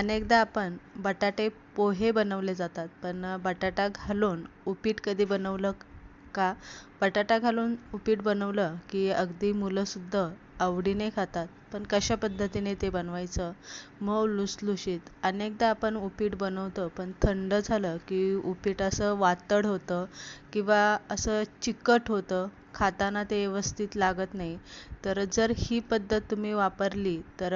अनेकदा आपण बटाटे पोहे बनवले जातात पण बटाटा घालून उपीट कधी बनवलं का? बटाटा घालून उपीट बनवलं की अगदी मुलंसुद्धा आवडीने खातात. पण कशा पद्धतीने ते बनवायचं? मऊ लुसलुशीत. अनेकदा आपण उपीट बनवतो पण थंड झालं की उपीट असं वातड होतं किंवा असं चिकट होतं खाताना ते व्यवस्थित लागत नाही. तर जर ही पद्धत तुम्ही वापरली तर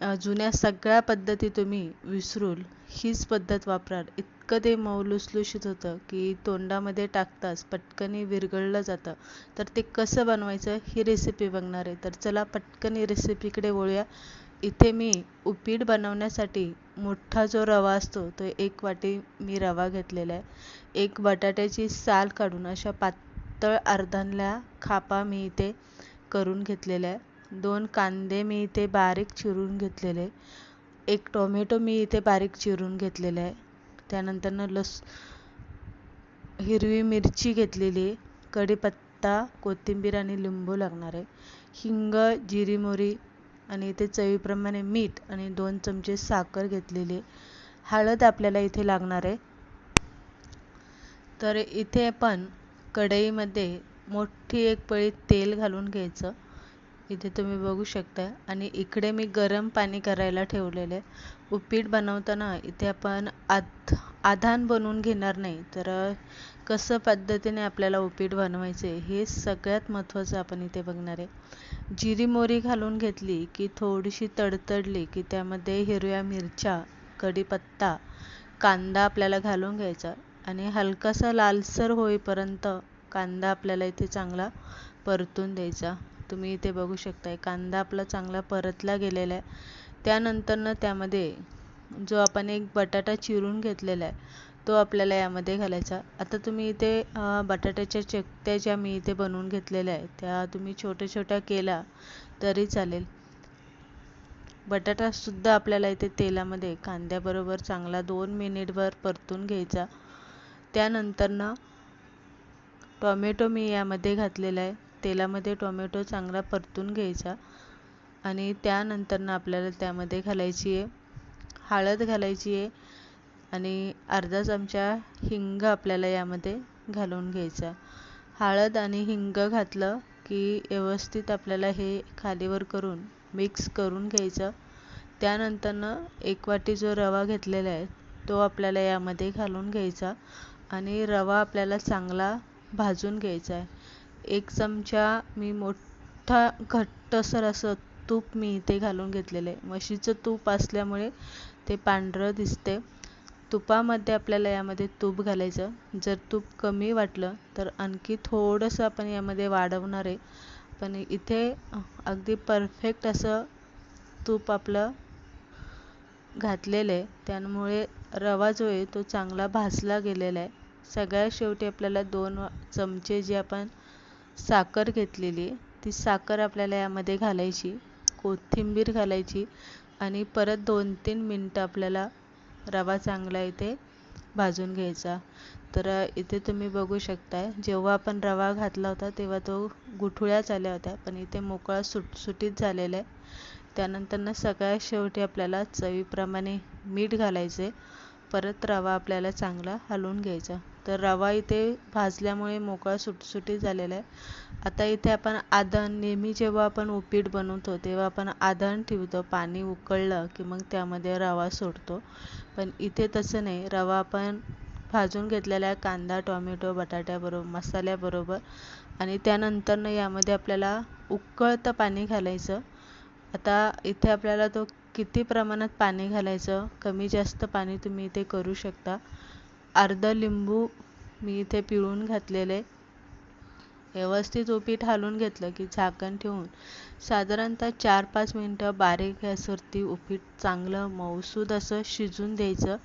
जुन्या सगळ्या पद्धती तुम्ही विसरून हीच पद्धत वापराल. इतकं ते मऊ लुसलुशीत होतं की तोंडामध्ये टाकताच पटकनी विरघळलं जातं. तर ते कसं बनवायचं ही रेसिपी बघणार आहे. तर चला पटकन रेसिपीकडे वळूया. इथे मी उपीट बनवण्यासाठी मोठा जो रवा असतो तो एक वाटी मी रवा घेतलेला आहे. एक बटाट्याची साल काढून अशा पातळ अर्धांल्या खापा मी इथे करून घेतलेल्या आहे. दोन कांदे मी इथे बारीक चिरून घेतलेले. एक टोमॅटो मी इथे बारीक चिरून घेतलेला. आहे त्यानंतरनं लस हिरवी मिरची घेतलेली कढीपत्ता कोथिंबीर आणि लिंबू लागणार आहे हिंग जिरी मोरी आणि इथे चवीप्रमाणे मीठ आणि दोन चमचे साखर घेतलेली. हळद आपल्याला इथे लागणार. आहे तर इथे आपण कढईमध्ये मोठी एक पळी तेल घालून घ्यायचं. इथे तुम्ही बघू शकता. आणि इकडे मी गरम पाणी करायला ठेवलेलं आहे. उपीट बनवताना इथे आपण आध आधान बनवून घेणार नाही. तर कसं पद्धतीने आपल्याला उपीट बनवायचे हे सगळ्यात महत्त्वाचं आपण इथे बघणार आहे. जिरी मोरी घालून घेतली की थोडीशी तडतडली की त्यामध्ये हिरव्या मिरच्या कढीपत्ता कांदा आपल्याला घालून घ्यायचा. आणि हलकासा लालसर होईपर्यंत कांदा आपल्याला इथे चांगला परतून द्यायचा. तुम्ही इथे बघू शकताय. कांदा आपला चांगला परतला गेलेला आहे. त्यानंतरनं त्यामध्ये जो आपण एक बटाटा चिरून घेतलेला आहे तो आपल्याला यामध्ये घालायचा. आता तुम्ही इथे बटाट्याच्या चकत्या ज्या मी इथे बनवून घेतलेल्या आहे त्या तुम्ही छोट्या छोट्या केला तरी चालेल. बटाटासुद्धा आपल्याला इथे तेलामध्ये कांद्याबरोबर चांगला दोन मिनिटभर परतून घ्यायचा. त्यानंतरनं टॉमॅटो मी यामध्ये घातलेला आहे. तेलामध्ये टोमॅटो चांगला परतून घ्यायचा आणि त्यानंतरनं आपल्याला त्यामध्ये घालायची आहे हळद घालायची आहे आणि अर्धा चमचा हिंग आपल्याला यामध्ये घालून घ्यायचा. हळद आणि हिंग घातलं की व्यवस्थित आपल्याला हे खालीवर करून मिक्स करून घ्यायचं. त्यानंतरनं एक वाटी जो रवा घेतलेला आहे तो आपल्याला यामध्ये घालून घ्यायचा आणि रवा आपल्याला चांगला भाजून घ्यायचा आहे. एक चमचा मी मोठा घट्टसर असं तूप मी इथे घालून घेतलेलं आहे. म्हशीचं तूप असल्यामुळे ते पांढरं दिसते. तुपामध्ये आपल्याला यामध्ये तूप घालायचं. जर तूप कमी वाटलं तर आणखी थोडंसं आपण यामध्ये वाढवणार आहे. पण इथे अगदी परफेक्ट असं तूप आपलं घातलेलं आहे. त्यामुळे रवा जो आहे तो चांगला भाजला गेलेला आहे. सगळ्यात शेवटी आपल्याला दोन चमचे जे आपण साखर घेतलेली ती साखर आपल्याला यामध्ये घालायची कोथिंबीर घालायची आणि परत दोन तीन मिनटं आपल्याला रवा चांगला इथे भाजून घ्यायचा. तर इथे तुम्ही बघू शकताय जेव्हा आपण रवा घातला होता तेव्हा तो गुठुळ्याच आल्या होत्या पण इथे मोकळा सुटसुटीत झालेला आहे. त्यानंतरनं सगळ्यात शेवटी आपल्याला चवीप्रमाणे मीठ घालायचे परत रवा आपल्याला चांगला हलवून घ्यायचा. तर रवा इथे भाजल्यामुळे मोकळा सुटसुटीत झालेला आहे. आता इथे आपण आधण नेहमी जेव्हा आपण उपीट बनवतो तेव्हा आपण आधण ठेवतो पाणी उकळलं की मग त्यामध्ये रवा सोडतो. पण इथे तसं नाही. रवा आपण भाजून घेतलेला आहे कांदा टोमॅटो बटाट्याबरोबर मसाल्याबरोबर आणि त्यानंतरनं यामध्ये आपल्याला उकळतं पाणी घालायचं. आता इथे आपल्याला तो किती प्रमाणात पाणी घालायचं कमी जास्त पाणी तुम्ही इथे करू शकता. अर्धं लिंबू मी इथे पिळून घातलेले. व्यवस्थित उपीट हालून घेतलं की झाकण ठेवून. साधारणतः चार पाच मिनटं बारीक गॅसवरती उपीट चांगलं मऊसूद असं शिजून द्यायचं.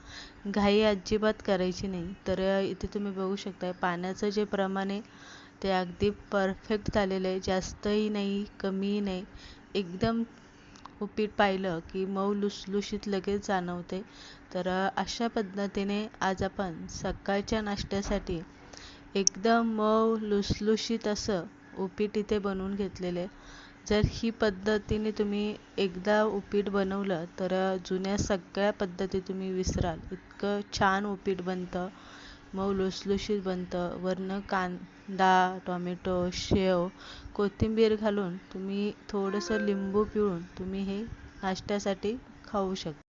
घाई अजिबात करायची नाही. तर इथे तुम्ही बघू शकता पाण्याचं जे प्रमाण आहे ते अगदी परफेक्ट झालेलं आहे. जास्तही नाही कमीही नाही. एकदम उपीट पाहिलं की मऊ लुसलुशीत लगेच जाणवते. तर अशा पद्धतीने आज आपण सकाळच्या नाश्त्यासाठी एकदम मऊ लुसलुशीत असं उपीट इथे बनवून घेतलेले. जर ही पद्धतीने तुम्ही एकदा उपीट बनवलं तर जुन्या सगळ्या पद्धती तुम्ही विसराल. इतकं छान उपीट बनतं. मऊ लुसलुशीत बनतं. वरनं कांदा टॉमॅटो शेव कोथिंबीर घालून तुम्ही थोडंसं लिंबू पिळून तुम्ही हे नाश्त्यासाठी खाऊ शकता.